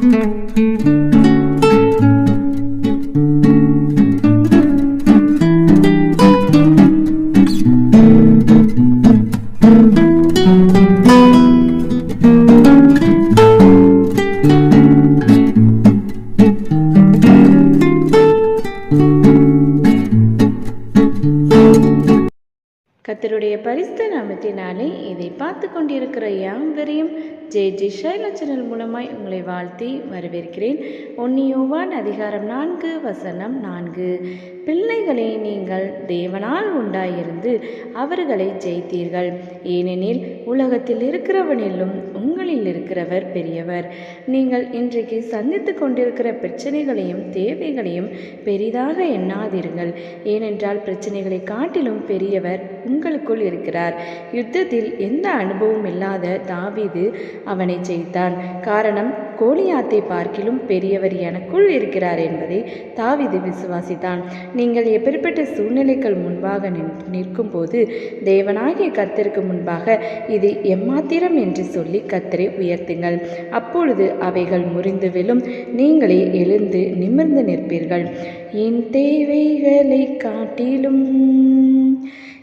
Thank you. கத்தருடைய பரிசுத்த நாமத்தினாலே இதை பார்த்து கொண்டிருக்கிற யாவரையும் ஜே ஜெய் ஷைலா சேனல் மூலமாய் உங்களை வாழ்த்தி வரவேற்கிறேன். ஒன்னியோவான் அதிகாரம் நான்கு வசனம் நான்கு. பிள்ளைகளை நீங்கள் தேவனால் உண்டாயிருந்து அவர்களை ஜெயித்தீர்கள். ஏனெனில் உலகத்தில் இருக்கிறவனிலும் உங்களில் இருக்கிறவர் பெரியவர். நீங்கள் இன்றைக்கு சந்தித்து கொண்டிருக்கிற பிரச்சனைகளையும் தேவைகளையும் பெரிதாக எண்ணாதீர்கள். ஏனென்றால் பிரச்சனைகளை காட்டிலும் பெரியவர் உங்களுக்குள் இருக்கிறார். யுத்தத்தில் எந்த அனுபவம் இல்லாத தாவீது அவனை ஜெயித்தான். காரணம் கோலியாத்தை பார்க்கிலும் பெரியவர் எனக்குள் இருக்கிறார் என்பதை தாவீது விசுவாசித்தான். நீங்கள் எப்பேற்பட்ட சூழ்நிலைகள் முன்பாக நின் நிற்கும் போது தேவனாகிய கர்த்தருக்கு முன்பாக இது எம்மாத்திரம் என்று சொல்லி கத்தரை உயர்த்துங்கள். அப்பொழுது அவைகள் முறிந்து விழும். நீங்களே எழுந்து நிமிர்ந்து நிற்பீர்கள். என் தேவைகளை காட்டிலும்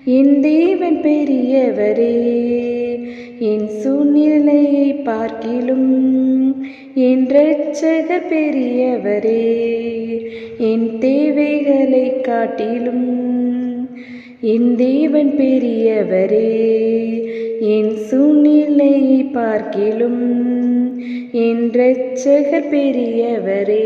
என் தேவன் பெரியவரே என் சூழ்நிலையை பார்க்கிலும் என் இரட்சகர் பெரியவரே என் தேவைகளை காட்டிலும் என் தேவன் பெரியவரே என் சூழ்நிலையை பார்க்கிலும் என் ரட்சகர் பெரியவரே